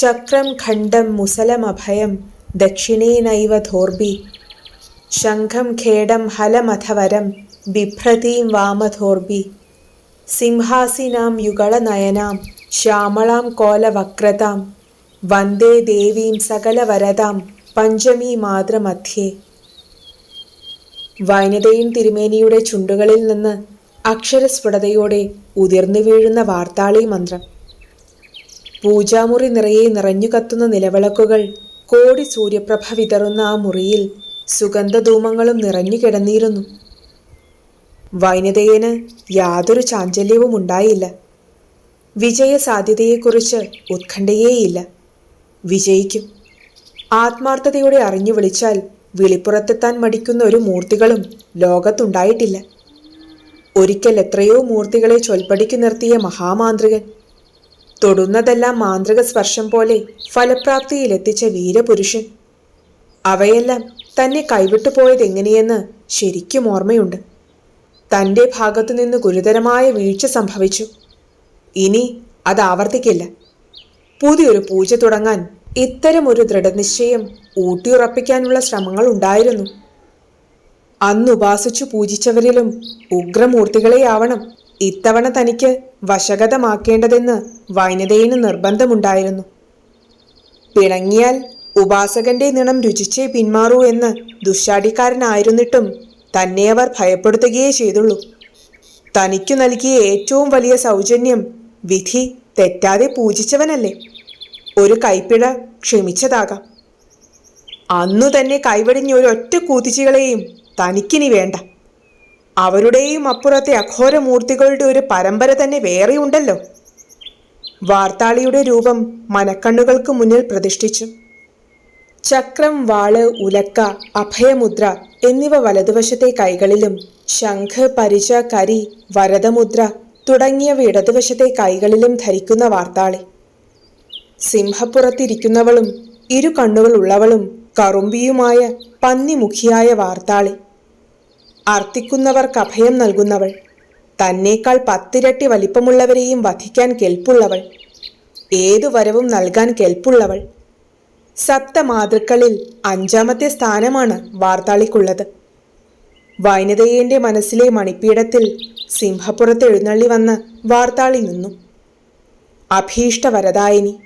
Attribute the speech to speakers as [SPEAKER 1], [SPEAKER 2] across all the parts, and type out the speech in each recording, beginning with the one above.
[SPEAKER 1] ചക്രം ഖണ്ഡം മുസലമഭയം ദക്ഷിണേനൈവ ധോർബി. ശംഖം ഖേടം ഹലമഥവരം ബിഭ്രതീം വാമധോർബി സിംഹാസിനാം യുഗളനയനാം ശ്യാമളാം കോലവക്രതാം വന്ദേ ദേവീം സകലവരതാം പഞ്ചമീ മാതൃമധ്യേ വൈനതയും തിരുമേനിയുടെ ചുണ്ടുകളിൽ നിന്ന് അക്ഷരസ്ഫുടതയോടെ ഉതിർന്നു വീഴുന്ന വാർത്താളി മന്ത്രം. പൂജാമുറി നിറയെ നിറഞ്ഞു കത്തുന്ന നിലവിളക്കുകൾ. കോടി സൂര്യപ്രഭ വിതറുന്ന ആ മുറിയിൽ സുഗന്ധധൂമങ്ങളും നിറഞ്ഞു കിടന്നിരുന്നു. വൈനതയന് യാതൊരു ചാഞ്ചല്യവും ഉണ്ടായില്ല. വിജയസാധ്യതയെക്കുറിച്ച് ഉത്കണ്ഠയേയില്ല. വിജയിക്കും. ആത്മാർത്ഥതയോടെ അറിഞ്ഞു വിളിച്ചാൽ വിളിപ്പുറത്തെത്താൻ മടിക്കുന്ന ഒരു മൂർത്തികളും ലോകത്തുണ്ടായിട്ടില്ല. ഒരിക്കൽ എത്രയോ മൂർത്തികളെ ചൊൽപ്പടിക്കു നിർത്തിയ മഹാമാന്ത്രികൻ തൊടുന്നതെല്ലാം മാന്ത്രിക സ്പർശം പോലെ ഫലപ്രാപ്തിയിലെത്തിച്ച വീരപുരുഷൻ. അവയെല്ലാം തന്നെ കൈവിട്ടു പോയതെങ്ങനെയെന്ന് ശരിക്കും ഓർമ്മയുണ്ട്. തന്റെ ഭാഗത്തുനിന്ന് ഗുരുതരമായ വീഴ്ച സംഭവിച്ചു. ഇനി അത് ആവർത്തിക്കില്ല. പുതിയൊരു പൂജ തുടങ്ങാൻ ഇത്തരമൊരു ദൃഢനിശ്ചയം ഊട്ടിയുറപ്പിക്കാനുള്ള ശ്രമങ്ങൾ ഉണ്ടായിരുന്നു. അന്ന് ഉപാസിച്ചു പൂജിച്ചവരിലും ഉഗ്രമൂർത്തികളെയാവണം ഇത്തവണ തനിക്ക് വശഗതമാക്കേണ്ടതെന്ന് വൈനതയിന് നിർബന്ധമുണ്ടായിരുന്നു. പിണങ്ങിയാൽ ഉപാസകന്റെ നിണം രുചിച്ചേ പിന്മാറൂ എന്ന് ദുശാടിക്കാരനായിരുന്നിട്ടും തന്നെ അവർ ഭയപ്പെടുത്തുകയേ ചെയ്തുള്ളൂ. തനിക്കു നൽകിയ ഏറ്റവും വലിയ സൗജന്യം വിധി തെറ്റാതെ പൂജിച്ചവനല്ലേ? ഒരു കൈപ്പിഴ ക്ഷമിച്ചതാകാം. അന്നു തന്നെ കൈവടിഞ്ഞ ഒരൊറ്റ കൂതിച്ചികളെയും തനിക്കിനി വേണ്ട. അവരുടെയും അപ്പുറത്തെ അഘോരമൂർത്തികളുടെ ഒരു പരമ്പര തന്നെ വേറെയുണ്ടല്ലോ. വാർത്താളിയുടെ രൂപം മനക്കണ്ണുകൾക്ക് മുന്നിൽ പ്രതിഷ്ഠിച്ചു. ചക്രം വാൾ ഉലക്ക അഭയമുദ്ര എന്നിവ വലതുവശത്തെ കൈകളിലും ശംഖ് പരിച കരി വരദമുദ്ര തുടങ്ങിയവ ഇടതുവശത്തെ കൈകളിലും ധരിക്കുന്ന വാർത്താളി. സിംഹപ്പുറത്തിരിക്കുന്നവളും ഇരു കണ്ണുകളുള്ളവളും കറുമ്പിയുമായ പന്നിമുഖിയായ വാർത്താളി. അർത്ഥിക്കുന്നവർക്ക് അഭയം നൽകുന്നവൾ. തന്നേക്കാൾ പത്തിരട്ടി വലിപ്പമുള്ളവരെയും വധിക്കാൻ കെൽപ്പുള്ളവൾ. ഏതു വരവും നൽകാൻ കെൽപ്പുള്ളവൾ. സപ്തമാതൃക്കളിൽ അഞ്ചാമത്തെ സ്ഥാനമാണ് വാർത്താളിക്കുള്ളത്. വൈനതയേന്റെ മനസ്സിലെ മണിപ്പീഠത്തിൽ സിംഹപ്പുറത്ത് എഴുന്നള്ളി വന്ന് വാർത്താളി നിന്നു. അഭീഷ്ടവരദായിനി.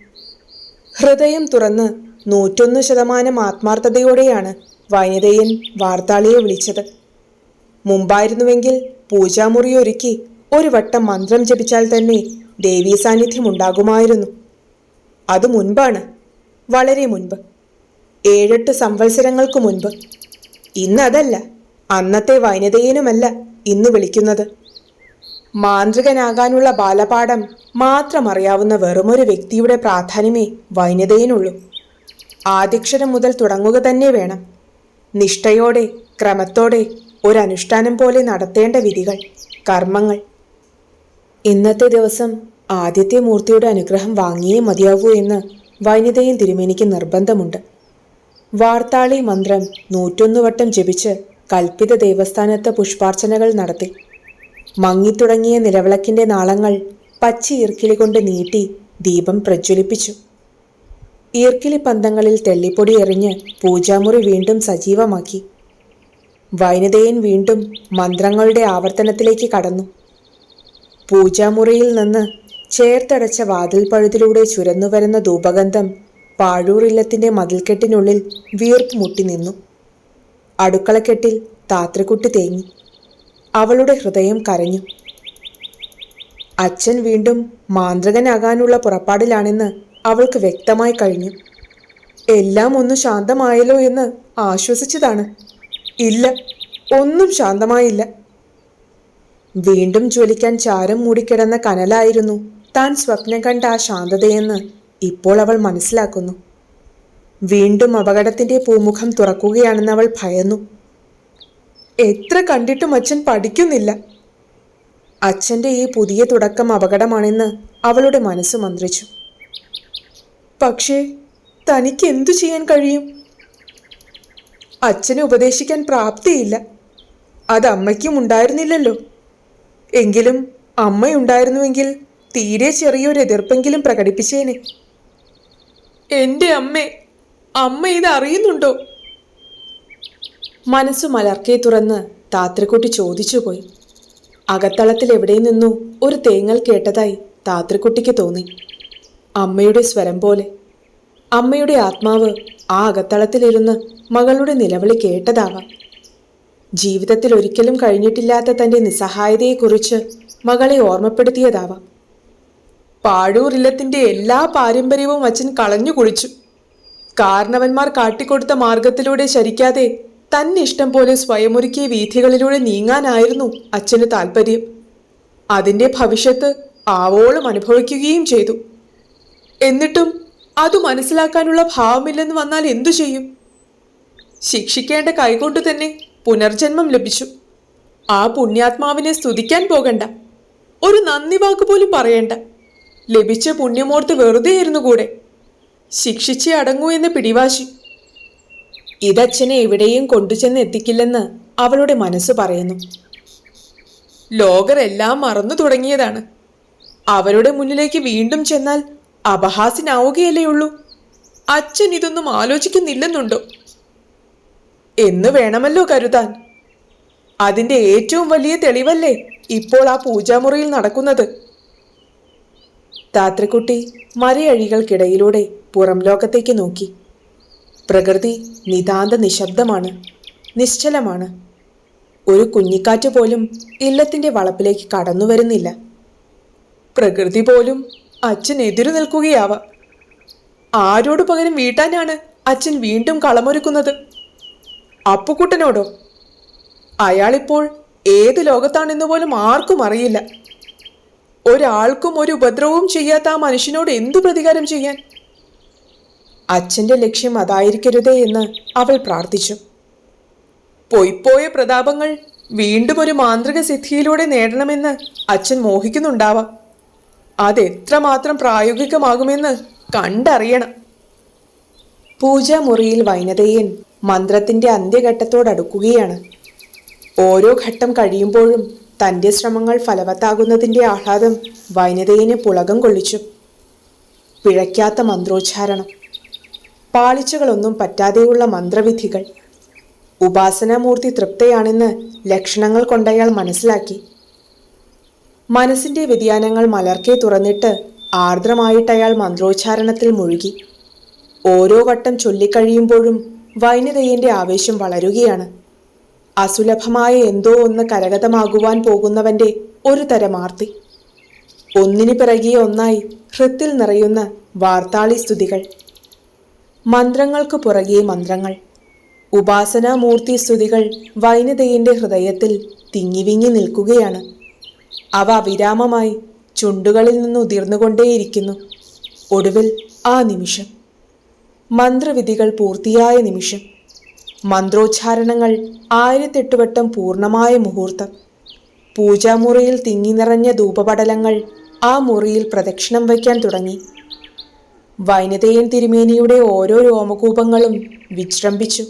[SPEAKER 1] ഹൃദയം തുറന്ന് നൂറ്റൊന്ന് ശതമാനം ആത്മാർത്ഥതയോടെയാണ് വൈനതയൻ വാർത്താളിയെ വിളിച്ചത്. മുമ്പായിരുന്നുവെങ്കിൽ പൂജാമുറി ഒരുക്കി ഒരു വട്ടം മന്ത്രം ജപിച്ചാൽ തന്നെ ദേവീ സാന്നിധ്യം ഉണ്ടാകുമായിരുന്നു അത് മുൻപാണ്. വളരെ മുൻപ്. ഏഴെട്ട് സംവത്സരങ്ങൾക്ക് മുൻപ്. ഇന്നതല്ല. അന്നത്തെ വൈനതയനുമല്ല ഇന്ന് വിളിക്കുന്നത്. മാന്ത്രികനാകാനുള്ള ബാലപാഠം മാത്രം അറിയാവുന്ന വെറുമൊരു വ്യക്തിയുടെ പ്രാധാന്യമേ വൈനതയിനുള്ളൂ ആദ്യക്ഷരം മുതൽ തുടങ്ങുക തന്നെ വേണം. നിഷ്ഠയോടെ ക്രമത്തോടെ ഒരനുഷ്ഠാനം പോലെ നടത്തേണ്ട വിധികൾ കർമ്മങ്ങൾ. ഇന്നത്തെ ദിവസം ആദ്യത്തെ മൂർത്തിയുടെ അനുഗ്രഹം വാങ്ങിയേ മതിയാവൂ എന്ന് വനിതയിൽ തിരുമേനിക്ക് നിർബന്ധമുണ്ട്. വാർത്താളി മന്ത്രം നൂറ്റൊന്ന് വട്ടം ജപിച്ച് കൽപ്പിത ദേവസ്ഥാനത്ത് പുഷ്പാർച്ചനകൾ നടത്തി. മങ്ങിത്തുടങ്ങിയ നിലവിളക്കിന്റെ നാളങ്ങൾ പച്ചി ഈർക്കിലി കൊണ്ട് നീട്ടി ദീപം പ്രജ്വലിപ്പിച്ചു. ഈർക്കിലി പന്തങ്ങളിൽ തെള്ളിപ്പൊടി എറിഞ്ഞ് പൂജാമുറി വീണ്ടും സജീവമാക്കി. വൈനതയൻ വീണ്ടും മന്ത്രങ്ങളുടെ ആവർത്തനത്തിലേക്ക് കടന്നു. പൂജാമുറിയിൽ നിന്ന് ചേർത്തടച്ച വാതിൽ പഴുതിലൂടെ ചുരന്നുവരുന്ന ധൂപഗന്ധം പാഴൂർ ഇല്ലത്തിന്റെ മതിൽക്കെട്ടിനുള്ളിൽ വീർപ്പ് മുട്ടി നിന്നു. അടുക്കളക്കെട്ടിൽ താത്രക്കുട്ടി തേങ്ങി. അവളുടെ ഹൃദയം കരഞ്ഞു. അച്ഛൻ വീണ്ടും മാന്ത്രികനാകാനുള്ള പുറപ്പാടിലാണെന്ന് അവൾക്ക് വ്യക്തമായി കഴിഞ്ഞു. എല്ലാം ഒന്ന് ശാന്തമായല്ലോ എന്ന് ആശ്വസിച്ചതാണ്. ഇല്ല. ഒന്നും ശാന്തമായില്ല. വീണ്ടും ജ്വലിക്കാൻ ചാരം മൂടിക്കിടന്ന കനലായിരുന്നു. താൻ സ്വപ്നം കണ്ട ആ ശാന്തതയെന്ന് ഇപ്പോൾ അവൾ മനസ്സിലാക്കുന്നു. വീണ്ടും അപകടത്തിന്റെ പൂമുഖം തുറക്കുകയാണെന്ന് അവൾ ഭയന്നു. എത്ര കണ്ടിട്ടും അച്ഛൻ പഠിക്കുന്നില്ല. അച്ഛന്റെ ഈ പുതിയ തുടക്കം അപകടമാണെന്ന് അവളുടെ മനസ്സ് മന്ത്രിച്ചു. പക്ഷേ തനിക്ക് എന്തു ചെയ്യാൻ കഴിയും? അച്ഛനെ ഉപദേശിക്കാൻ പ്രാപ്തിയില്ല. അത് അമ്മയ്ക്കും ഉണ്ടായിരുന്നില്ലല്ലോ. എങ്കിലും അമ്മയുണ്ടായിരുന്നുവെങ്കിൽ തീരെ ചെറിയൊരു എതിർപ്പെങ്കിലും പ്രകടിപ്പിച്ചേനെ. എന്റെ അമ്മേ അമ്മ ഇത് അറിയുന്നുണ്ടോ? മനസ്സു മലർക്കെ തുറന്ന് താത്രക്കുട്ടി ചോദിച്ചുപോയി അകത്തളത്തിൽ എവിടെ നിന്നു ഒരു തേങ്ങൽ കേട്ടതായി താത്രക്കുട്ടിക്ക് തോന്നി. അമ്മയുടെ സ്വരം പോലെ അമ്മയുടെ ആത്മാവ് ആ അകത്തളത്തിലിരുന്ന് മകളുടെ നിലവിളി കേട്ടതാവാം. ജീവിതത്തിൽ ഒരിക്കലും കഴിഞ്ഞിട്ടില്ലാത്ത തന്റെ നിസ്സഹായതയെക്കുറിച്ച് മകളെ ഓർമ്മപ്പെടുത്തിയതാവാം. പാഴൂർ ഇല്ലത്തിന്റെ എല്ലാ പാരമ്പര്യവും അച്ഛൻ കളഞ്ഞു കുളിച്ചു. കാരണവന്മാർ കാട്ടിക്കൊടുത്ത മാർഗത്തിലൂടെ ശരിക്കാതെ തന്നെ ഇഷ്ടം പോലെ സ്വയമൊരുക്കിയ വീഥികളിലൂടെ നീങ്ങാനായിരുന്നു അച്ഛന് താല്പര്യം അതിന്റെ ഭവിഷ്യത്ത് ആവോളം അനുഭവിക്കുകയും ചെയ്തു. എന്നിട്ടും അത് മനസ്സിലാക്കാനുള്ള ഭാവമില്ലെന്ന് വന്നാൽ എന്തു ചെയ്യും? ശിക്ഷിക്കേണ്ട കൈകൊണ്ട് തന്നെ പുനർജന്മം ലഭിച്ചു. ആ പുണ്യാത്മാവിനെ സ്തുതിക്കാൻ പോകണ്ട. ഒരു നന്ദി വാക്ക് പോലും പറയണ്ട. ലഭിച്ച പുണ്യമോർത്ത് വെറുതെ ഇരുന്നു കൂടെ. ശിക്ഷിച്ചേ അടങ്ങൂ എന്ന് പിടിവാശി. ഇതച്ഛനെ എവിടെയും കൊണ്ടുചെന്ന് എത്തിക്കില്ലെന്ന് അവളുടെ മനസ്സ് പറയുന്നു. ലോകരെല്ലാം മറന്നു തുടങ്ങിയതാണ്. അവരുടെ മുന്നിലേക്ക് വീണ്ടും ചെന്നാൽ അപഹാസ്യനാവുകയല്ലേ ഉള്ളൂ അച്ഛൻ ഇതൊന്നും ആലോചിക്കുന്നില്ലെന്നുണ്ടോ? എന്ന് വേണമല്ലോ കരുതാൻ. അതിന്റെ ഏറ്റവും വലിയ തെളിവല്ലേ ഇപ്പോൾ ആ പൂജാമുറിയിൽ നടക്കുന്നത്? താത്രക്കുട്ടി മരയഴികൾക്കിടയിലൂടെ പുറം ലോകത്തേക്ക് നോക്കി. പ്രകൃതി നിതാന്ത നിശബ്ദമാണ് നിശ്ചലമാണ്. ഒരു കുഞ്ഞിക്കാറ്റ് പോലും ഇല്ലത്തിന്റെ വളപ്പിലേക്ക് കടന്നു വരുന്നില്ല പ്രകൃതി പോലും അച്ഛൻ എതിരു നിൽക്കുകയാവാം. ആരോട് പകരം വീട്ടാനാണ് അച്ഛൻ വീണ്ടും കളമൊരുക്കുന്നത്? അപ്പുക്കുട്ടനോടോ? അയാളിപ്പോൾ ഏത് ലോകത്താണെന്ന് പോലും ആർക്കും അറിയില്ല. ഒരാൾക്കും ഒരു ഉപദ്രവവും ചെയ്യാത്ത ആ മനുഷ്യനോട് എന്തു പ്രതികാരം ചെയ്യാൻ? അച്ഛന്റെ ലക്ഷ്യം അതായിരിക്കരുതേ എന്ന് അവൾ പ്രാർത്ഥിച്ചു. പൊയ്പോയ പ്രതാപങ്ങൾ വീണ്ടും ഒരു മാന്ത്രിക സിദ്ധിയിലൂടെ നേടണമെന്ന് അച്ഛൻ മോഹിക്കുന്നുണ്ടാവാം. അതെത്രമാത്രം പ്രായോഗികമാകുമെന്ന് കണ്ടറിയണം. പൂജാമുറിയിൽ വൈനതയൻ മന്ത്രത്തിന്റെ അന്ത്യഘട്ടത്തോടടുക്കുകയാണ് ഓരോ ഘട്ടം കഴിയുമ്പോഴും തന്റെ ശ്രമങ്ങൾ ഫലവത്താകുന്നതിന്റെ ആഹ്ലാദം വൈനതയെ പുളകം കൊള്ളിച്ചു. പിഴയ്ക്കാത്ത മന്ത്രോച്ചാരണം പാളിച്ചകളൊന്നും പറ്റാതെയുള്ള മന്ത്രവിധികൾ ഉപാസനാമൂർത്തി തൃപ്തയാണെന്ന് ലക്ഷണങ്ങൾ കൊണ്ടയാൾ മനസ്സിലാക്കി. മനസ്സിന്റെ വ്യതിയാനങ്ങൾ മലർക്കെ തുറന്നിട്ട് ആർദ്രമായിട്ട് അയാൾ മന്ത്രോച്ചാരണത്തിൽ മുഴുകി. ഓരോ വട്ടം ചൊല്ലിക്കഴിയുമ്പോഴും വൈനതയന്റെ ആവേശം വളരുകയാണ്. അസുലഭമായ എന്തോ ഒന്ന് കരഗതമാകുവാൻ പോകുന്നവന്റെ ഒരു തരം ആർത്തി. ഒന്നിനു പിറകിയ ഒന്നായി ഹൃത്തിൽ നിറയുന്ന വാർത്താളി സ്തുതികൾ. മന്ത്രങ്ങൾക്ക് പുറകെ മന്ത്രങ്ങൾ. ഉപാസനാമൂർത്തി സ്തുതികൾ വൈനതയന്റെ ഹൃദയത്തിൽ തിങ്ങിവിങ്ങി നിൽക്കുകയാണ്. അവ വിരാമമായി ചുണ്ടുകളിൽ നിന്ന് ഉതിർന്നുകൊണ്ടേയിരിക്കുന്നു. ഒടുവിൽ ആ നിമിഷം. മന്ത്രവിധികൾ പൂർത്തിയായ നിമിഷം. മന്ത്രോച്ചാരണങ്ങൾ ആയിരത്തെട്ടുവട്ടം പൂർണമായ മുഹൂർത്തം. പൂജാമുറിയിൽ തിങ്ങി നിറഞ്ഞ ധൂപപടലങ്ങൾ ആ മുറിയിൽ പ്രദക്ഷിണം വയ്ക്കാൻ തുടങ്ങി. വൈനതയൻ തിരുമേനിയുടെ ഓരോ രോമകൂപങ്ങളും വിജൃംഭിച്ചു.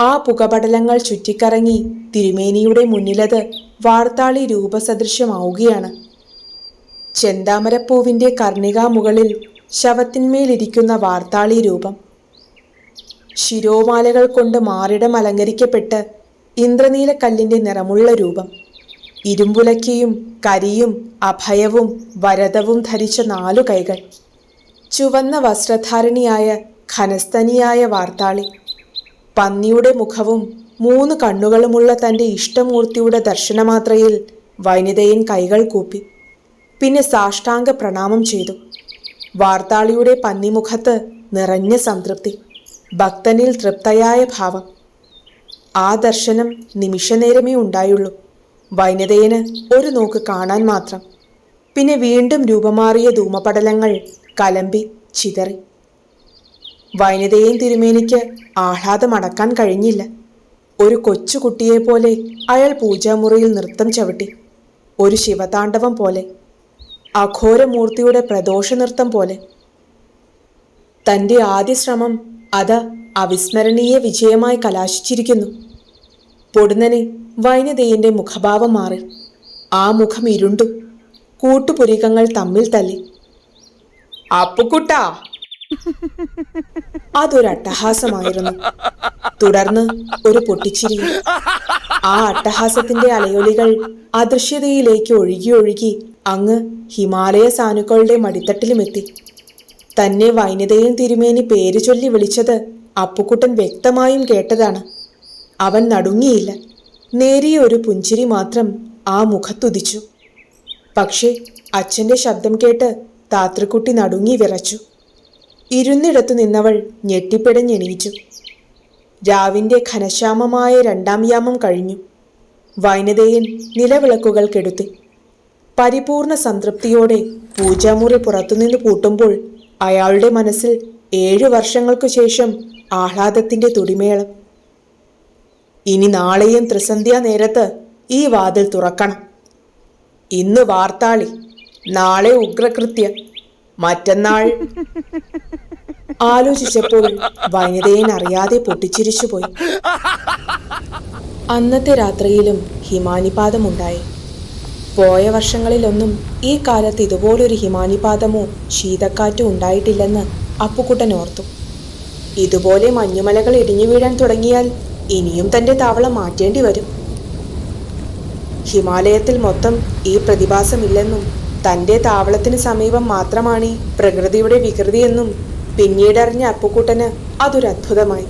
[SPEAKER 1] ആ പുകപടലങ്ങൾ ചുറ്റിക്കറങ്ങി തിരുമേനിയുടെ മുന്നിലത് വാർത്താളി രൂപസദൃശ്യമാവുകയാണ്. ചെന്താമരപ്പൂവിന്റെ കർണികാമുകളിൽ ശവത്തിന്മേലിരിക്കുന്ന വാർത്താളി രൂപം. ശിരോമാലകൾ കൊണ്ട് മാറിടം അലങ്കരിക്കപ്പെട്ട് ഇന്ദ്രനീലക്കല്ലിന്റെ നിറമുള്ള രൂപം. ഇരുമ്പുലക്കിയും കരിയും അഭയവും വരതവും ധരിച്ച നാലു കൈകൾ. ചുവന്ന വസ്ത്രധാരണിയായ ഖനസ്തനിയായ വാർത്താളി. പന്നിയുടെ മുഖവും മൂന്ന് കണ്ണുകളുമുള്ള തന്റെ ഇഷ്ടമൂർത്തിയുടെ ദർശനമാത്രയിൽ വനിതയൻ കൈകൾ കൂപ്പി. പിന്നെ സാഷ്ടാംഗ പ്രണാമം ചെയ്തു. വാർത്താളിയുടെ പന്നിമുഖത്ത് നിറഞ്ഞ സംതൃപ്തി. ഭക്തനിൽ തൃപ്തയായ ഭാവം. ആ ദർശനം നിമിഷനേരമേ ഉണ്ടായുള്ളൂ. വൈനതയന് ഒരു നോക്ക് കാണാൻ മാത്രം. പിന്നെ വീണ്ടും രൂപമാറിയ ധൂമപടലങ്ങൾ കലമ്പി ചിതറി. വൈനതയൻ തിരുമേനിക്ക് ആഹ്ലാദമടക്കാൻ കഴിഞ്ഞില്ല. ഒരു കൊച്ചുകുട്ടിയെപ്പോലെ അയാൾ പൂജാമുറിയിൽ നൃത്തം ചവിട്ടി. ഒരു ശിവതാണ്ഡവം പോലെ. അഘോരമൂർത്തിയുടെ പ്രദോഷ നൃത്തം പോലെ. തന്റെ ആദ്യ ശ്രമം അത് അവിസ്മരണീയ വിജയമായി കലാശിച്ചിരിക്കുന്നു. പൊടുന്നനെ വൈനതയിന്റെ മുഖഭാവം മാറി. ആ മുഖം ഇരുണ്ടു കൂട്ടുപുരികങ്ങൾ തമ്മിൽ തല്ലി. അപ്പുക്കുട്ടാ അതൊരു അട്ടഹാസമായിരുന്നു തുടർന്ന് ഒരു പൊട്ടിച്ചിരി. ആ അട്ടഹാസത്തിന്റെ അലയൊലികൾ അദൃശ്യതയിലേക്ക് ഒഴുകി ഒഴുകി അങ്ങ് ഹിമാലയ സാനുക്കളുടെ മടിത്തട്ടിലുമെത്തി. തന്നെ വൈനതയും തിരുമേനി പേര് ചൊല്ലി വിളിച്ചത് അപ്പുക്കുട്ടൻ വ്യക്തമായും കേട്ടതാണ്. അവൻ നടുങ്ങിയില്ല. നേരിയ ഒരു പുഞ്ചിരി മാത്രം ആ മുഖത്തുദിച്ചു. പക്ഷേ അച്ഛന്റെ ശബ്ദം കേട്ട് താത്രക്കുട്ടി നടുങ്ങി വിറച്ചു. ഇരുന്നിടത്തു നിന്നവൾ ഞെട്ടിപ്പിടഞ്ഞെണീച്ചു. രാവിന്റെ ഘനശ്യാമമായ രണ്ടാം യാമം കഴിഞ്ഞു. വൈനതയൻ നിലവിളക്കുകൾ കെടുത്തി പരിപൂർണ സംതൃപ്തിയോടെ പൂജാമുറി പുറത്തുനിന്ന് പൂട്ടുമ്പോൾ അയാളുടെ മനസ്സിൽ ഏഴു വർഷങ്ങൾക്കു ശേഷം ആഹ്ലാദത്തിന്റെ തുടിമേളം. ഇനി നാളെയും ത്രിസന്ധ്യാ നേരത്ത് ഈ വാതിൽ തുറക്കണം. ഇന്ന് വാർത്താളി നാളെ ഉഗ്രകൃത്യ. മറ്റന്നാൾ. ആലോചിച്ചപ്പോൾ വനിതയൻ അറിയാതെ പൊട്ടിച്ചിരിച്ചുപോയി അന്നത്തെ രാത്രിയിലും ഹിമാനിപാതമുണ്ടായി. പോയ വർഷങ്ങളിലൊന്നും ഈ കാലത്ത് ഇതുപോലൊരു ഹിമാനിപാതമോ ശീതക്കാറ്റോ ഉണ്ടായിട്ടില്ലെന്ന് അപ്പുക്കുട്ടൻ ഓർത്തു. ഇതുപോലെ മഞ്ഞുമലകൾ ഇടിഞ്ഞു വീഴാൻ തുടങ്ങിയാൽ ഇനിയും തന്റെ താവളം മാറ്റേണ്ടി വരും. ഹിമാലയത്തിൽ മൊത്തം ഈ പ്രതിഭാസമില്ലെന്നും തന്റെ താവളത്തിന് സമീപം മാത്രമാണ് ഈ പ്രകൃതിയുടെ വികൃതിയെന്നും പിന്നീടറിഞ്ഞ അപ്പുക്കുട്ടന് അതൊരു അത്ഭുതമായി.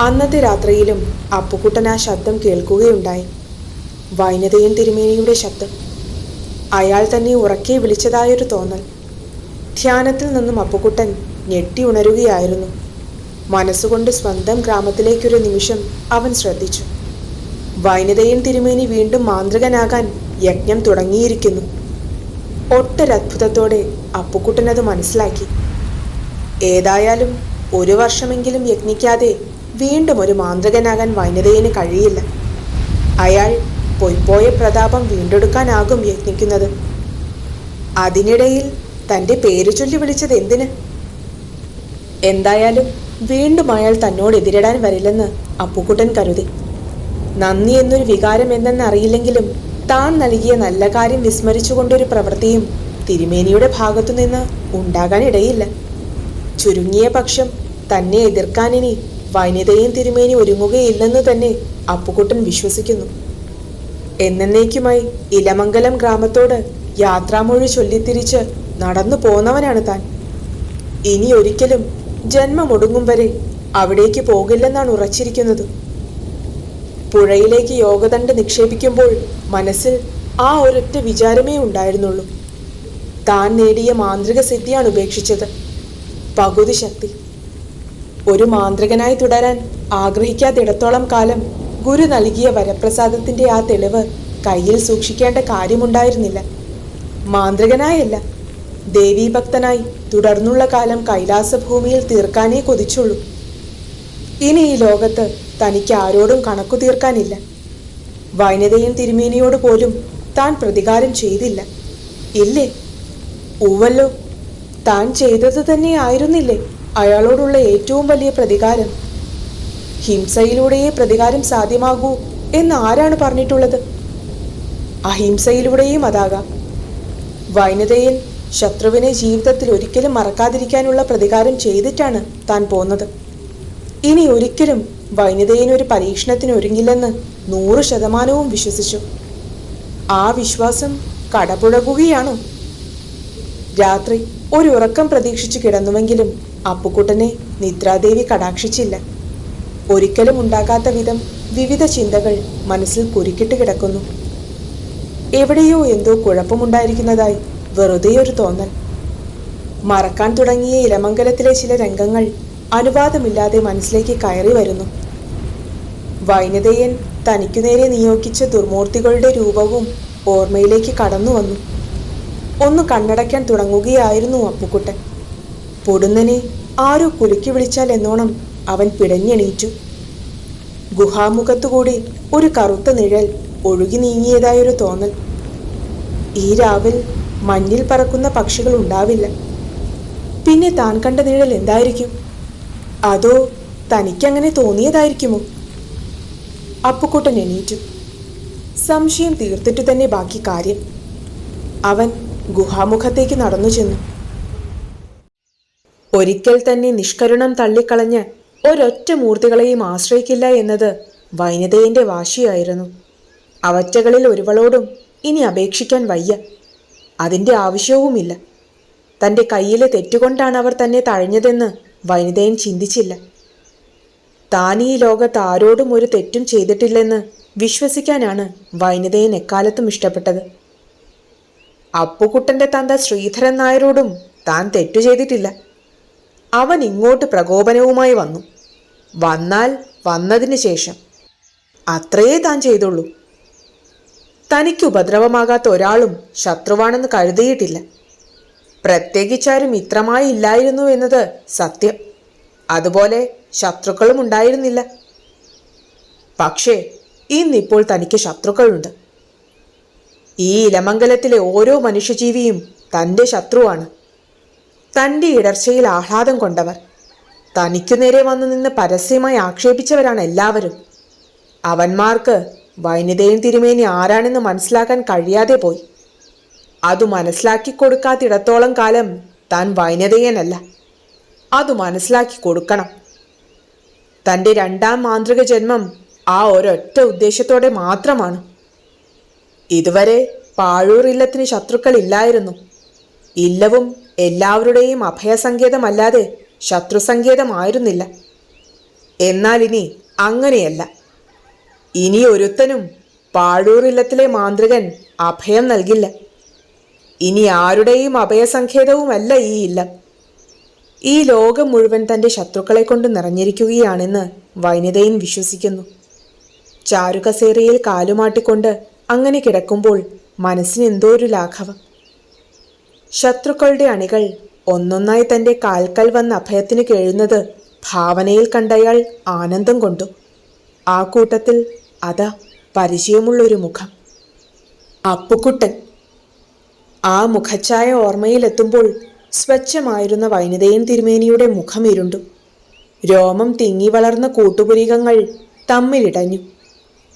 [SPEAKER 1] അന്നത്തെ രാത്രിയിലും അപ്പുക്കുട്ടൻ ആ ശബ്ദം കേൾക്കുകയുണ്ടായി. വൈനതയും തിരുമേനിയുടെ ശബ്ദം. അയാൾ തന്നെ ഉറക്കെ വിളിച്ചതായൊരു തോന്നൽ. ധ്യാനത്തിൽ നിന്നും അപ്പുക്കുട്ടൻ ഞെട്ടി ഉണരുകയായിരുന്നു. മനസ്സുകൊണ്ട് സ്വന്തം ഗ്രാമത്തിലേക്കൊരു നിമിഷം അവൻ ശ്രദ്ധിച്ചു. വൈനതയും തിരുമേനി വീണ്ടും മാന്ത്രികനാകാൻ യജ്ഞം തുടങ്ങിയിരിക്കുന്നു. ഒട്ടൊരത്ഭുതത്തോടെ അപ്പുക്കുട്ടൻ അത് മനസ്സിലാക്കി. ഏതായാലും ഒരു വർഷമെങ്കിലും യജ്ഞിക്കാതെ വീണ്ടും ഒരു മാന്ത്രികനാകാൻ വൈനതയിന് കഴിയില്ല. അയാൾ പൊയ്പോയ പ്രതാപം വീണ്ടെടുക്കാനാകും യജ്ഞിക്കുന്നത്. അതിനിടയിൽ തന്റെ പേര് ചൊല്ലി വിളിച്ചത് എന്തിന്? എന്തായാലും വീണ്ടും അയാൾ തന്നോട് എതിരിടാൻ വരില്ലെന്ന് അപ്പുക്കുട്ടൻ കരുതി. നന്ദി എന്നൊരു വികാരം എന്തെന്ന് അറിയില്ലെങ്കിലും താൻ നൽകിയ നല്ല കാര്യം വിസ്മരിച്ചുകൊണ്ടൊരു പ്രവൃത്തിയും തിരുമേനിയുടെ ഭാഗത്തുനിന്ന് ഉണ്ടാകാനിടയില്ല. ചുരുങ്ങിയ പക്ഷം തന്നെ എതിർക്കാനിനി വനിതയും തിരുമേനി ഒരുങ്ങുകയില്ലെന്ന് തന്നെ അപ്പുകുട്ടൻ വിശ്വസിക്കുന്നു. എന്നേക്കുമായി ഇലമംഗലം ഗ്രാമത്തോട് യാത്രാമൊഴി ചൊല്ലിത്തിരിച്ച് നടന്നു പോന്നവനാണ് താൻ. ഇനി ഒരിക്കലും ജന്മമൊടുങ്ങും വരെ അവിടേക്ക് പോകില്ലെന്നാണ് ഉറച്ചിരിക്കുന്നത്. പുഴയിലേക്ക് യോഗദണ്ഡ് നിക്ഷേപിക്കുമ്പോൾ മനസ്സിൽ ആ ഒരൊറ്റ വിചാരമേ ഉണ്ടായിരുന്നുള്ളൂ. താൻ നേടിയ മാന്ത്രിക സിദ്ധിയാണ് ഉപേക്ഷിച്ചത്. പകുതി ശക്തി. ഒരു മാന്ത്രികനായി തുടരാൻ ആഗ്രഹിക്കാത്തിടത്തോളം കാലം ഗുരു നൽകിയ വരപ്രസാദത്തിന്റെ ആ തെളിവ് കയ്യിൽ സൂക്ഷിക്കേണ്ട കാര്യമുണ്ടായിരുന്നില്ല. മാന്ത്രികനായല്ല. ദേവീഭക്തനായി തുടർന്നുള്ള കാലം കൈലാസഭൂമിയിൽ തീർക്കാനേ കൊതിച്ചുള്ളൂ. ഇനി ഈ ലോകത്ത് തനിക്ക് ആരോടും കണക്കു തീർക്കാനില്ല. വൈനതയും തിരുമേനിയോട് പോലും താൻ പ്രതികാരം ചെയ്തില്ല. ഇല്ലേ? ഉവല്ലോ താൻ ചെയ്തത് തന്നെ ആയിരുന്നില്ലേ അയാളോടുള്ള ഏറ്റവും വലിയ പ്രതികാരം? ഹിംസയിലൂടെയേ പ്രതികാരം സാധ്യമാകൂ എന്ന് ആരാണ് പറഞ്ഞിട്ടുള്ളത്? അഹിംസയിലൂടെയും അതാകാം. വൈനതയിൽ ശത്രുവിനെ ജീവിതത്തിൽ ഒരിക്കലും മറക്കാതിരിക്കാനുള്ള പ്രതികാരം ചെയ്തിട്ടാണ് താൻ പോന്നത്. ഇനി ഒരിക്കലും വൈനിതയൻ ഒരു പരീക്ഷണത്തിന് ഒരുങ്ങില്ലെന്ന് നൂറ് ശതമാനവും വിശ്വസിച്ചു. ആ വിശ്വാസം കടപുഴകുകയാണോ. രാത്രി ഒരു ഉറക്കം പ്രതീക്ഷിച്ചു കിടന്നുവെങ്കിലും അപ്പുക്കുട്ടനെ നിദ്രാദേവി കടാക്ഷിച്ചില്ല. ഒരിക്കലും ഉണ്ടാകാത്ത വിധം വിവിധ ചിന്തകൾ മനസ്സിൽ കുരുക്കിട്ട് കിടക്കുന്നു. എവിടെയോ എന്തോ കുഴപ്പമുണ്ടായിരിക്കുന്നതായി വെറുതെ ഒരു തോന്നൽ. മറക്കാൻ തുടങ്ങിയ ഇലമംഗലത്തിലെ ചില രംഗങ്ങൾ അനുവാദമില്ലാതെ മനസ്സിലേക്ക് കയറി വരുന്നു. വൈനതയൻ തനിക്കു നേരെ നിയോഗിച്ച ദുർമൂർത്തികളുടെ രൂപവും ഓർമ്മയിലേക്ക് കടന്നു വന്നു. ഒന്ന് കണ്ണടയ്ക്കാൻ തുടങ്ങുകയായിരുന്നു അപ്പുക്കുട്ടൻ. പൊടുന്നനെ ആരോ കുലുക്കി വിളിച്ചാൽ എന്നോണം അവൻ പിടഞ്ഞെണീറ്റു. ഗുഹാമുഖത്തുകൂടി ഒരു കറുത്ത നിഴൽ ഒഴുകി നീങ്ങിയതായൊരു തോന്നൽ. ഈ രാവിൽ മഞ്ഞിൽ പറക്കുന്ന പക്ഷികൾ ഉണ്ടാവില്ല. പിന്നെ താൻ കണ്ട നിഴൽ എന്തായിരിക്കും? അതോ തനിക്കങ്ങനെ തോന്നിയതായിരിക്കുമോ? അപ്പുക്കുട്ടൻ എണീറ്റു. സംശയം തീർത്തിട്ടു തന്നെ ബാക്കി കാര്യം. അവൻ ഗുഹാമുഖത്തേക്ക് നടന്നു ചെന്നു. ഒരിക്കൽ തന്നെ നിഷ്കരുണം തള്ളിക്കളഞ്ഞ് ഒരൊറ്റ മൂർത്തികളെയും ആശ്രയിക്കില്ല എന്നത് വൈനതയന്റെ വാശിയായിരുന്നു. അവറ്റകളിൽ ഒരുവളോടും ഇനി അപേക്ഷിക്കാൻ വയ്യ. അതിന്റെ ആവശ്യവുമില്ല. തന്റെ കയ്യിലെ തെറ്റുകൊണ്ടാണ് അവർ തന്നെ തഴഞ്ഞതെന്ന് വനിതയൻ ചിന്തിച്ചില്ല. താൻ ഈ ലോകത്ത് ആരോടും ഒരു തെറ്റും ചെയ്തിട്ടില്ലെന്ന് വിശ്വസിക്കാനാണ് വനിതയൻ എക്കാലത്തും ഇഷ്ടപ്പെട്ടത്. അപ്പുകുട്ടന്റെ തന്ത ശ്രീധരൻ നായരോടും താൻ തെറ്റു ചെയ്തിട്ടില്ല. അവൻ ഇങ്ങോട്ട് പ്രകോപനവുമായി വന്നു. വന്നാൽ വന്നതിന് ശേഷം അത്രയേ താൻ ചെയ്തുള്ളൂ. തനിക്ക് ഉപദ്രവമാകാത്ത ഒരാളും ശത്രുവാണെന്ന് കരുതിയിട്ടില്ല. പ്രത്യേകിച്ചാരും മിത്രമായി ഇല്ലായിരുന്നു എന്നത് സത്യം. അതുപോലെ ശത്രുക്കളും ഉണ്ടായിരുന്നില്ല. പക്ഷേ ഇന്നിപ്പോൾ തനിക്ക് ശത്രുക്കളുണ്ട്. ഈ ഇലമംഗലത്തിലെ ഓരോ മനുഷ്യജീവിയും തന്റെ ശത്രുവാണ്. തന്റെ ഇടർച്ചയിൽ ആഹ്ലാദം കൊണ്ടവർ. തനിക്കു നേരെ വന്നു നിന്ന് പരസ്യമായി ആക്ഷേപിച്ചവരാണ് എല്ലാവരും. അവന്മാർക്ക് വൈനിതയും തിരുമേനി ആരാണെന്ന് മനസ്സിലാക്കാൻ കഴിയാതെ പോയി. അത് മനസ്സിലാക്കി കൊടുക്കാത്തിടത്തോളം കാലം താൻ വൈനതയനല്ല. അത് മനസ്സിലാക്കി കൊടുക്കണം. തന്റെ രണ്ടാം മാന്ത്രിക ജന്മം ആ ഒരൊറ്റ ഉദ്ദേശത്തോടെ മാത്രമാണ്. ഇതുവരെ പാഴൂർ ഇല്ലത്തിന് ശത്രുക്കൾ ഇല്ലായിരുന്നു ഇല്ലവും എല്ലാവരുടെയും അഭയസങ്കേതമല്ലാതെ ശത്രുസങ്കേതമായിരുന്നില്ല. എന്നാൽ ഇനി അങ്ങനെയല്ല. ഇനി ഒരുത്തനും പാഴൂർ ഇല്ലത്തിലെ മാന്ത്രികൻ അഭയം നൽകില്ല. ഇനി ആരുടെയും അഭയസങ്കേതവുമല്ല ഈ ഇല്ലം. ഈ ലോകം മുഴുവൻ തന്റെ ശത്രുക്കളെ കൊണ്ട് നിറഞ്ഞിരിക്കുകയാണെന്ന് വൈനിതയൻ വിശ്വസിക്കുന്നു. ചാരുകസേരയിൽ കാലുമാട്ടിക്കൊണ്ട് അങ്ങനെ കിടക്കുമ്പോൾ മനസ്സിന് എന്തോ ഒരു ലാഘവം. ശത്രുക്കളുടെ അണികൾ ഒന്നൊന്നായി തന്റെ കാൽക്കൽ വന്ന് അഭയത്തിന് കേഴുന്നത് ഭാവനയിൽ കണ്ടയാൾ ആനന്ദം കൊണ്ടു. ആ കൂട്ടത്തിൽ അതാ പരിചയമുള്ളൊരു മുഖം. അപ്പുക്കുട്ടൻ ആ മുഖച്ഛായ ഓർമ്മയിലെത്തുമ്പോൾ സ്വച്ഛമായിരുന്ന വൈനിതയൻ തിരുമേനിയുടെ മുഖം ഇരുണ്ടു രോമം തിങ്ങി വളർന്ന കൂട്ടുപുരികങ്ങൾ തമ്മിലിടഞ്ഞു.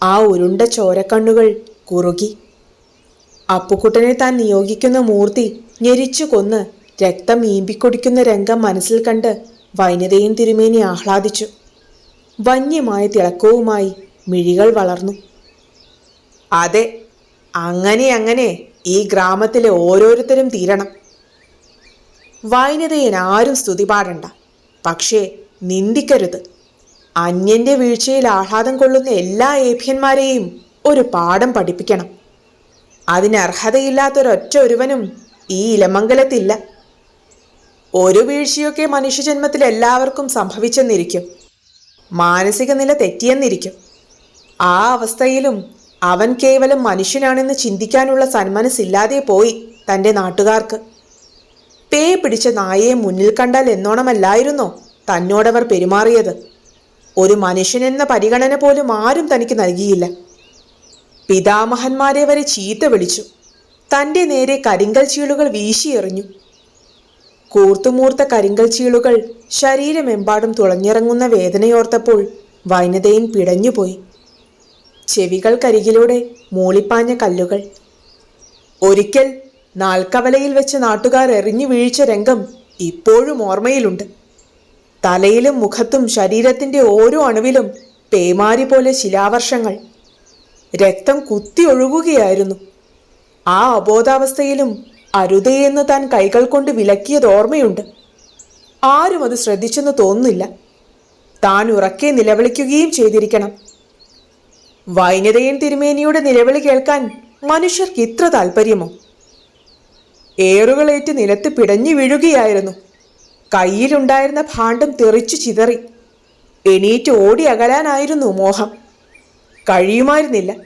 [SPEAKER 1] ആ ഉരുണ്ട ചോരക്കണ്ണുകൾ കുറുകി. അപ്പുക്കുട്ടനെ താൻ നിയോഗിക്കുന്ന മൂർത്തി ഞെരിച്ചു കൊന്ന് രക്തം ഈമ്പിക്കൊടിക്കുന്ന രംഗം മനസ്സിൽ കണ്ട് വൈനതയും തിരുമേനി ആഹ്ലാദിച്ചു. വന്യമായ തിളക്കവുമായി മിഴികൾ വളർന്നു. അതെ അങ്ങനെ അങ്ങനെ ഈ ഗ്രാമത്തിലെ ഓരോരുത്തരും തീരണം. വൈനതയിൽ ആരും സ്തുതി പാടണ്ട പക്ഷേ നിന്ദിക്കരുത്. അന്യന്റെ വീഴ്ചയിൽ ആഹ്ലാദം കൊള്ളുന്ന എല്ലാ ഏഭ്യന്മാരെയും ഒരു പാഠം പഠിപ്പിക്കണം. അതിനർഹതയില്ലാത്തൊരൊറ്റ ഒരുവനും ഈ ഇലമംഗലത്തില്ല. ഒരു വീഴ്ചയൊക്കെ മനുഷ്യജന്മത്തിൽ എല്ലാവർക്കും സംഭവിച്ചെന്നിരിക്കും. മാനസിക നില തെറ്റിയെന്നിരിക്കും. ആ അവസ്ഥയിലും അവൻ കേവലം മനുഷ്യനാണെന്ന് ചിന്തിക്കാനുള്ള സന്മനസ്സില്ലാതെ പോയി തന്റെ നാട്ടുകാർക്ക്. പേ പിടിച്ച നായയെ മുന്നിൽ കണ്ടാൽ എന്നോണമല്ലായിരുന്നോ തന്നോടവർ പെരുമാറിയത്? ഒരു മനുഷ്യനെന്ന പരിഗണന പോലും ആരും തനിക്ക് നൽകിയില്ല. പിതാമഹന്മാരെ വരെ ചീത്ത വിളിച്ചു. തന്റെ നേരെ കരിങ്കൽ ചീളുകൾ വീശിയെറിഞ്ഞു കൂർത്തുമൂർത്ത കരിങ്കൽ ചീളുകൾ ശരീരമെമ്പാടും തുളഞ്ഞിറങ്ങുന്ന വേദനയോർത്തപ്പോൾ വൈനതയും പിടഞ്ഞുപോയി. ചെവികൾക്കരികിലൂടെ മൂളിപ്പാഞ്ഞ കല്ലുകൾ. ഒരിക്കൽ നാൽക്കവലയിൽ വെച്ച് നാട്ടുകാർ എറിഞ്ഞു വീഴ്ച രംഗം ഇപ്പോഴും ഓർമ്മയിലുണ്ട്. തലയിലും മുഖത്തും ശരീരത്തിന്റെ ഓരോ അണുവിലും പേമാരി പോലെ ശിലാവർഷങ്ങൾ. രക്തം കുത്തി ഒഴുകുകയായിരുന്നു. ആ അബോധാവസ്ഥയിലും അരുതയെന്ന് താൻ കൈകൾ കൊണ്ട് വിലക്കിയത് ഓർമ്മയുണ്ട്. ആരും അത് ശ്രദ്ധിച്ചെന്ന് തോന്നുന്നില്ല. താൻ ഉറക്കെ നിലവിളിക്കുകയും ചെയ്തിരിക്കണം. വൈനതയൻ തിരുമേനിയുടെ നിലവിളി കേൾക്കാൻ മനുഷ്യർക്ക് ഇത്ര താല്പര്യമോ ഏറുകളേറ്റ് നിലത്ത് പിടഞ്ഞു വീഴുകയായിരുന്നു. കയ്യിലുണ്ടായിരുന്ന ഭാണ്ഡം തെറിച്ചു ചിതറി. എണീറ്റ് ഓടി അകലാനായിരുന്നു മോഹം. കഴിയുമായിരുന്നില്ല.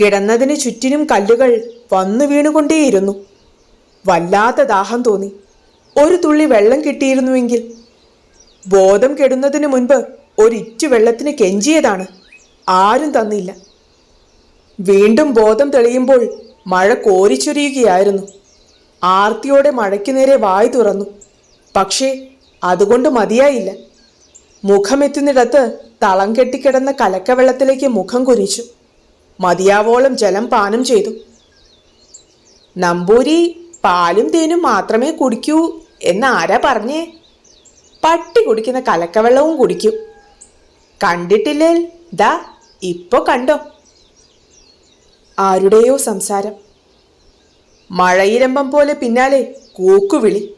[SPEAKER 1] കിടന്നതിന് ചുറ്റിനും കല്ലുകൾ വന്നു വീണുകൊണ്ടേയിരുന്നു. വല്ലാത്ത ദാഹം തോന്നി. ഒരു തുള്ളി വെള്ളം കിട്ടിയിരുന്നുവെങ്കിൽ. ബോധം കെടുന്നതിന് മുൻപ് ഒരിറ്റു വെള്ളത്തിന് കെഞ്ചിയതാണ്. ആരും തന്നില്ല. വീണ്ടും ബോധം തെളിയുമ്പോൾ മഴ കോരിച്ചൊരിയുകയായിരുന്നു. ആർത്തിയോടെ മഴയ്ക്ക് നേരെ വായി തുറന്നു. പക്ഷേ അതുകൊണ്ട് മതിയായില്ല. മുഖമെത്തുന്നിടത്ത് തളം കെട്ടിക്കിടന്ന കലക്കവെള്ളത്തിലേക്ക് മുഖം കുരിച്ചു മതിയാവോളം ജലം പാനം ചെയ്തു. നമ്പൂരി പാലും തേനും മാത്രമേ കുടിക്കൂ എന്ന് ആരാ പറഞ്ഞേ? പട്ടി കുടിക്കുന്ന കലക്കവെള്ളവും കുടിക്കും. കണ്ടിട്ടില്ലേ ദാ ഇപ്പൊ കണ്ടോ? ആരുടെയോ സംസാരം. മഴയിരമ്പം പോലെ പിന്നാലെ കൂക്കുവിളി.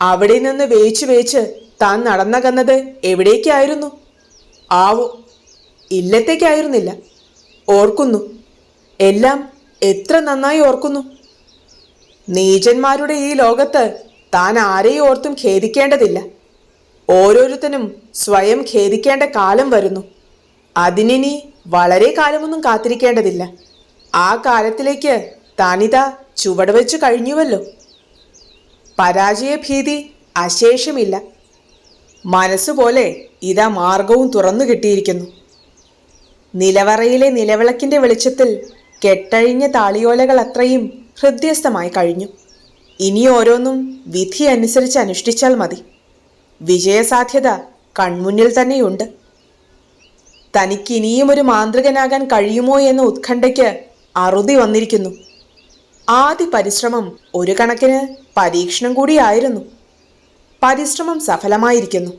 [SPEAKER 1] അവിടെ നിന്ന് വേച്ച് വേച്ച് താൻ നടന്നകന്നത് എവിടേക്കായിരുന്നു? ആവോ ഇല്ലത്തേക്കായിരുന്നില്ല. ഓർക്കുന്നു. എല്ലാം എത്ര നന്നായി ഓർക്കുന്നു. നീചന്മാരുടെ ഈ ലോകത്ത് താൻ ആരെയും ഓർത്തും ഖേദിക്കേണ്ടതില്ല. ഓരോരുത്തനും സ്വയം ഖേദിക്കേണ്ട കാലം വരുന്നു. അതിനിനി വളരെ കാലമൊന്നും കാത്തിരിക്കേണ്ടതില്ല. ആ കാലത്തിലേക്ക് താനിതാ ചുവട് വെച്ച് കഴിഞ്ഞുവല്ലോ. പരാജയഭീതി അശേഷമില്ല. മനസ്സുപോലെ ഇതാ മാർഗവും തുറന്നു കിട്ടിയിരിക്കുന്നു. നിലവറയിലെ നിലവിളക്കിന്റെ വെളിച്ചത്തിൽ കെട്ടഴിഞ്ഞ താളിയോലകൾ അത്രയും ഹൃദ്യസ്ഥമായി കഴിഞ്ഞു. ഇനി ഓരോന്നും വിധി അനുസരിച്ച് അനുഷ്ഠിച്ചാൽ മതി. വിജയസാധ്യത കൺമുന്നിൽ തന്നെയുണ്ട്. തനിക്ക് ഇനിയും ഒരു മാന്ത്രികനാകാൻ കഴിയുമോ എന്ന ഉത്കണ്ഠയ്ക്ക് അറുതി വന്നിരിക്കുന്നു. ആദ്യ പരിശ്രമം ഒരു കണക്കിന് പരീക്ഷണം കൂടിയായിരുന്നു. പരിശ്രമം സഫലമായിരിക്കുന്നു.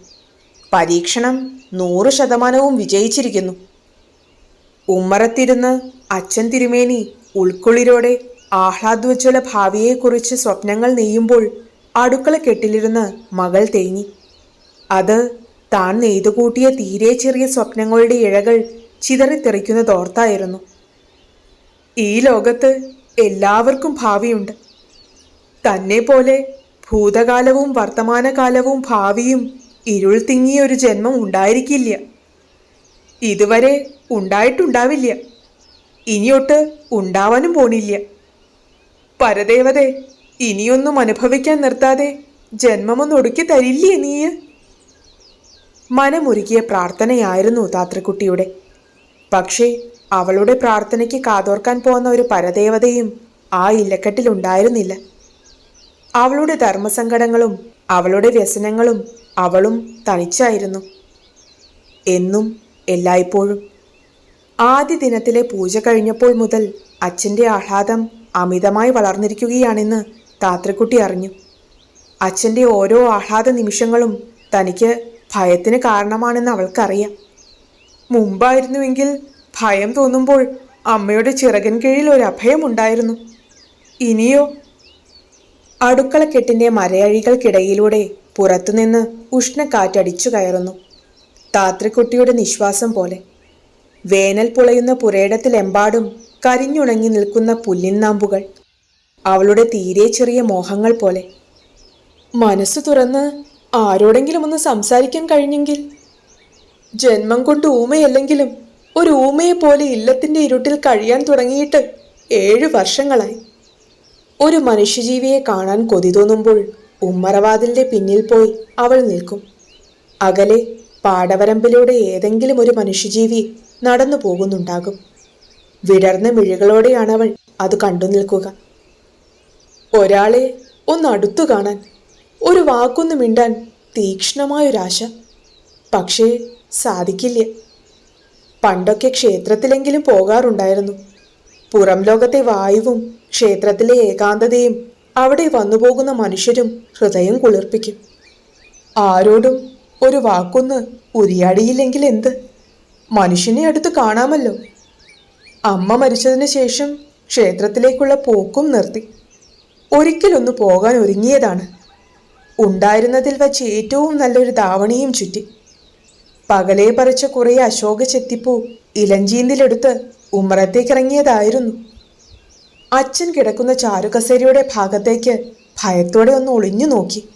[SPEAKER 1] പരീക്ഷണം നൂറ് ശതമാനവും വിജയിച്ചിരിക്കുന്നു. ഉമ്മറത്തിരുന്ന് അച്ഛൻ തിരുമേനി ഉൾക്കുളിരോടെ ആഹ്ലാദ്വജ്വല ഭാവിയെക്കുറിച്ച് സ്വപ്നങ്ങൾ നെയ്യുമ്പോൾ അടുക്കള കെട്ടിലിരുന്ന് മകൾ തേങ്ങി. അത് താൻ നെയ്തുകൂട്ടിയ തീരെ ചെറിയ സ്വപ്നങ്ങളുടെ ഇഴകൾ ചിതറിത്തെറിക്കുന്നതോർത്തായിരുന്നു. ഈ ലോകത്ത് എല്ലാവർക്കും ഭാവിയുണ്ട്. തന്നെ പോലെ ഭൂതകാലവും വർത്തമാനകാലവും ഭാവിയും ഇരുൾ തിങ്ങിയ ഒരു ജന്മം ഉണ്ടായിരിക്കില്ല. ഇതുവരെ ഉണ്ടായിട്ടുണ്ടാവില്ല. ഇനിയൊട്ട് ഉണ്ടാവാനും പോണില്ല. പരദേവതെ ഇനിയൊന്നും അനുഭവിക്കാൻ നിർത്താതെ ജന്മമൊന്നൊടുക്കി തരില്ലേ നീയ്? മനമുരുകിയ പ്രാർത്ഥനയായിരുന്നു താത്രക്കുട്ടിയുടെ പക്ഷേ അവളുടെ പ്രാർത്ഥനയ്ക്ക് കാതോർക്കാൻ പോകുന്ന ഒരു പരദേവതയും ആ ഇല്ലക്കെട്ടിലുണ്ടായിരുന്നില്ല അവളുടെ ധർമ്മസങ്കടങ്ങളും അവളുടെ വ്യസനങ്ങളും അവളും തനിച്ചായിരുന്നു. എന്നും എല്ലായ്പ്പോഴും. ആദ്യ ദിനത്തിലെ പൂജ കഴിഞ്ഞപ്പോൾ മുതൽ അച്ഛന്റെ ആഹ്ലാദം അമിതമായി വളർന്നിരിക്കുകയാണെന്ന് താത്രക്കുട്ടി അറിഞ്ഞു. അച്ഛന്റെ ഓരോ ആഹ്ലാദ നിമിഷങ്ങളും തനിക്ക് ഭയത്തിന് കാരണമാണെന്ന് അവൾക്കറിയാം. മുമ്പായിരുന്നുവെങ്കിൽ ഭയം തോന്നുമ്പോൾ അമ്മയുടെ ചിറകൻ കീഴിൽ ഒരു അഭയമുണ്ടായിരുന്നു ഇനിയോ? അടുക്കളക്കെട്ടിന്റെ മരയഴികൾക്കിടയിലൂടെ പുറത്തുനിന്ന് ഉഷ്ണക്കാറ്റടിച്ചു കയറുന്നു. താത്രിക്കുട്ടിയുടെ നിശ്വാസം പോലെ. വേനൽ പുളയുന്ന പുരയിടത്തിലെമ്പാടും കരിഞ്ഞുണങ്ങി നിൽക്കുന്ന പുല്ലിൻനാമ്പുകൾ. അവളുടെ തീരെ ചെറിയ മോഹങ്ങൾ പോലെ. മനസ്സു തുറന്ന് ആരോടെങ്കിലും ഒന്ന് സംസാരിക്കാൻ കഴിഞ്ഞെങ്കിൽ. ജന്മം കൊണ്ട് ഊമയല്ലെങ്കിലും ഒരു ഊമയെ പോലെ ഇല്ലത്തിന്റെ ഇരുട്ടിൽ കഴിയാൻ തുടങ്ങിയിട്ട് ഏഴു വർഷങ്ങളായി. ഒരു മനുഷ്യജീവിയെ കാണാൻ കൊതി തോന്നുമ്പോൾ ഉമ്മറവാതിലിന്റെ പിന്നിൽ പോയി അവൾ നിൽക്കും. അകലെ പാടവരമ്പിലൂടെ ഏതെങ്കിലും ഒരു മനുഷ്യജീവി നടന്നു പോകുന്നുണ്ടാകും. വിടർന്ന മിഴികളോടെയാണ് അവൾ അത് കണ്ടു നിൽക്കുക. ഒരാളെ ഒന്ന് അടുത്തു കാണാൻ ഒരു വാക്കൊന്നു മിണ്ടാൻ തീക്ഷ്ണമായൊരാശ. പക്ഷേ സാധിക്കില്ല. പണ്ടൊക്കെ ക്ഷേത്രത്തിലെങ്കിലും പോകാറുണ്ടായിരുന്നു. പുറം ലോകത്തെ വായുവും ക്ഷേത്രത്തിലെ ഏകാന്തതയും അവിടെ വന്നുപോകുന്ന മനുഷ്യരും ഹൃദയം കുളിർപ്പിക്കും. ആരോടും ഒരു വാക്കൊന്ന് ഉരിയാടിയില്ലെങ്കിൽ എന്ത്? മനുഷ്യനെ അടുത്ത് കാണാമല്ലോ. അമ്മ മരിച്ചതിന് ശേഷം ക്ഷേത്രത്തിലേക്കുള്ള പോക്കും നിർത്തി. ഒരിക്കലൊന്ന് പോകാൻ ഒരുങ്ങിയതാണ് ഉണ്ടായിരുന്നതിൽ വച്ച് ഏറ്റവും നല്ലൊരു ധാവണിയും ചുറ്റി. പകലേ പറിച്ച കുറേ അശോക ചെത്തിപ്പൂ ഇലഞ്ചീന്തിലെടുത്ത് ഉമ്മറത്തേക്കിറങ്ങിയതായിരുന്നു. അച്ഛൻ കിടക്കുന്ന ചാരുകസേരയുടെ ഭാഗത്തേക്ക് ഭയത്തോടെ ഒന്ന് ഒളിഞ്ഞു നോക്കി.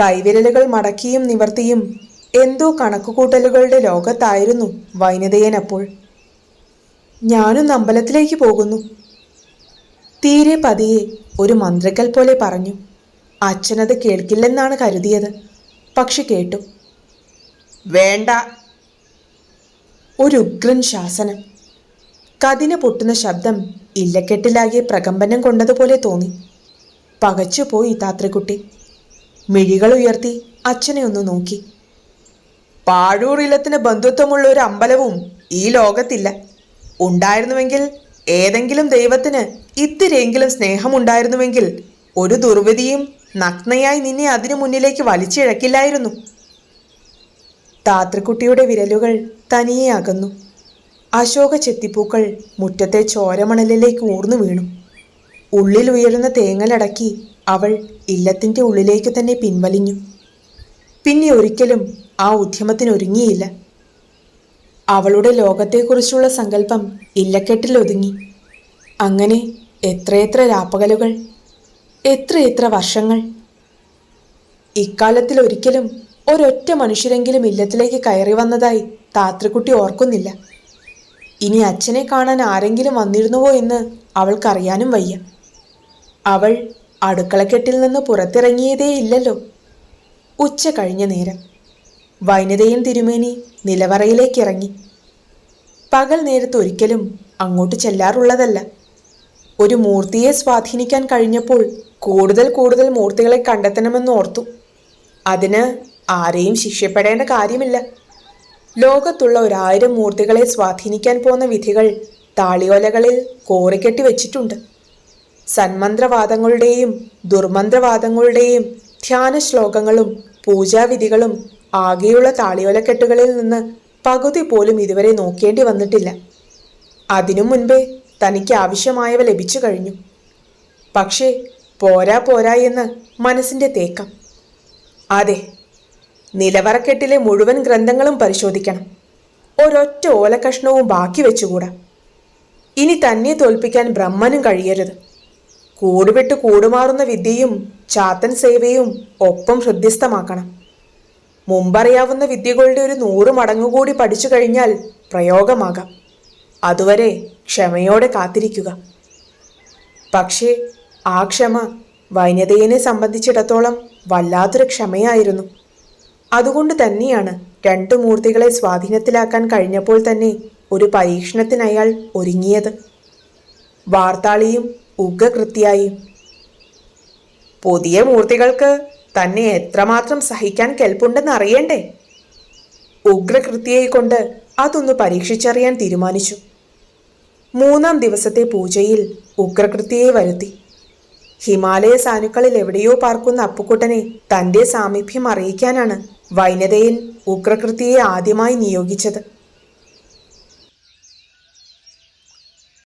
[SPEAKER 1] കൈവിരലുകൾ മടക്കിയും നിവർത്തിയും എന്തോ കണക്കുകൂട്ടലുകളുടെ ലോകത്തായിരുന്നു വൈനതയൻ അപ്പോൾ. ഞാനൊന്ന് അമ്പലത്തിലേക്ക് പോകുന്നു. തീരെ പതിയെ ഒരു മന്ത്രിക്കൽ പോലെ പറഞ്ഞു. അച്ഛനത് കേൾക്കില്ലെന്നാണ് കരുതിയത്. പക്ഷെ കേട്ടു. വേണ്ട. ഒരു ഉഗ്രൻ ശാസനം. കതിന് പൊട്ടുന്ന ശബ്ദം ഇല്ലക്കെട്ടിലാകെ പ്രകമ്പനം കൊണ്ടതുപോലെ തോന്നി. പകച്ചുപോയി താത്രക്കുട്ടി. മിഴികൾ ഉയർത്തി അച്ഛനെ ഒന്ന് നോക്കി. പാഴൂർ ഇല്ലത്തിന് ബന്ധുത്വമുള്ള ഒരു അമ്പലവും ഈ ലോകത്തില്ല. ഉണ്ടായിരുന്നുവെങ്കിൽ ഏതെങ്കിലും ദൈവത്തിന് ഇത്തിരിയെങ്കിലും സ്നേഹമുണ്ടായിരുന്നുവെങ്കിൽ ഒരു ദുർവിധിയും നഗ്നയായി നിന്നെ അതിനു മുന്നിലേക്ക് വലിച്ചിഴക്കില്ലായിരുന്നു. താത്രിക്കുട്ടിയുടെ വിരലുകൾ തനിയെ അകന്നു. അശോക ചെത്തിപ്പൂക്കൾ മുറ്റത്തെ ചോരമണലിലേക്ക് ഊർന്നു വീണു. ഉള്ളിൽ ഉയരുന്ന തേങ്ങലടക്കി അവൾ ഇല്ലത്തിന്റെ ഉള്ളിലേക്ക് തന്നെ പിൻവലിഞ്ഞു. പിന്നെ ഒരിക്കലും ആ ഉദ്യമത്തിനൊരുങ്ങിയില്ല അവളുടെ ലോകത്തെക്കുറിച്ചുള്ള സങ്കല്പം ഇല്ലക്കെട്ടിൽ ഒതുങ്ങി അങ്ങനെ എത്രയെത്ര രാപ്പകലുകൾ എത്രയെത്ര വർഷങ്ങൾ? ഇക്കാലത്തിൽ ഒരിക്കലും ഒരൊറ്റ മനുഷ്യരെങ്കിലും ഇല്ലത്തിലേക്ക് കയറി വന്നതായി താത്രിക്കുട്ടി ഓർക്കുന്നില്ല. ഇനി അച്ഛനെ കാണാൻ ആരെങ്കിലും വന്നിരുന്നുവോ എന്ന് അവൾക്കറിയാനും വയ്യ. അവൾ അടുക്കളക്കെട്ടിൽ നിന്ന് പുറത്തിറങ്ങിയതേ ഇല്ലല്ലോ ഉച്ച കഴിഞ്ഞ നേരം വൈനതയും തിരുമേനി നിലവറയിലേക്ക് ഇറങ്ങി പകൽ നേരത്ത് ഒരിക്കലും അങ്ങോട്ട് ചെല്ലാറുള്ളതല്ല. ഒരു മൂർത്തിയെ സ്വാധീനിക്കാൻ കഴിഞ്ഞപ്പോൾ കൂടുതൽ കൂടുതൽ മൂർത്തികളെ കണ്ടെത്തണമെന്ന് ഓർത്തു. അതിന് ആരെയും ശിക്ഷപ്പെടേണ്ട കാര്യമില്ല. ലോകത്തുള്ള ഒരായിരം മൂർത്തികളെ സ്വാധീനിക്കാൻ പോകുന്ന വിധികൾ താളിയോലകളിൽ കോറിക്കെട്ടി വെച്ചിട്ടുണ്ട്. സന്മന്ത്രവാദങ്ങളുടെയും ദുർമന്ത്രവാദങ്ങളുടെയും ധ്യാന ശ്ലോകങ്ങളും പൂജാവിധികളും ആകെയുള്ള താളിയോലക്കെട്ടുകളിൽ നിന്ന് പകുതി പോലും ഇതുവരെ നോക്കേണ്ടി വന്നിട്ടില്ല. അതിനു മുൻപേ തനിക്ക് ആവശ്യമായവ ലഭിച്ചു കഴിഞ്ഞു. പക്ഷേ പോരാ പോരാ എന്ന് മനസ്സിന്റെ തേക്കം. അതെ നിലവറക്കെട്ടിലെ മുഴുവൻ ഗ്രന്ഥങ്ങളും പരിശോധിക്കണം. ഒരൊറ്റ ഓലക്കഷ്ണവും ബാക്കി വെച്ചുകൂടാ. ഇനി തന്നെ തോൽപ്പിക്കാൻ ബ്രഹ്മനും കഴിയരുത്. കൂടുവിട്ട് കൂടുമാറുന്ന വിദ്യയും ചാത്തൻ സേവയും ഒപ്പം ഹൃദ്യസ്ഥമാക്കണം. മുമ്പറിയാവുന്ന വിദ്യകളുടെ ഒരു നൂറ് മടങ്ങുകൂടി പഠിച്ചു കഴിഞ്ഞാൽ പ്രയോഗമാകാം. അതുവരെ ക്ഷമയോടെ കാത്തിരിക്കുക. പക്ഷേ ആ ക്ഷമ വൈനതയെ സംബന്ധിച്ചിടത്തോളം വല്ലാത്തൊരു ക്ഷമയായിരുന്നു. അതുകൊണ്ട് തന്നെയാണ് രണ്ടു മൂർത്തികളെ സ്വാധീനത്തിലാക്കാൻ കഴിഞ്ഞപ്പോൾ തന്നെ ഒരു പരീക്ഷണത്തിന് അയാൾ ഒരുങ്ങിയത്. വാർത്താളിയും ഉഗ്രകൃത്യായും. പുതിയ മൂർത്തികൾക്ക് തന്നെ എത്രമാത്രം സഹിക്കാൻ കെൽപ്പുണ്ടെന്ന് അറിയണ്ടേ? ഉഗ്രകൃത്യയെ കൊണ്ട് അതൊന്ന് പരീക്ഷിച്ചറിയാൻ തീരുമാനിച്ചു. മൂന്നാം ദിവസത്തെ പൂജയിൽ ഉഗ്രകൃത്യയെ വരുത്തി. ഹിമാലയ സാനുക്കളിൽ എവിടെയോ പാർക്കുന്ന അപ്പുക്കുട്ടനെ തന്റെ സാമീപ്യം അറിയിക്കാനാണ് വൈനതയിൽ ഉഗ്രകൃതിയെ ആദ്യമായി നിയോഗിച്ചത്.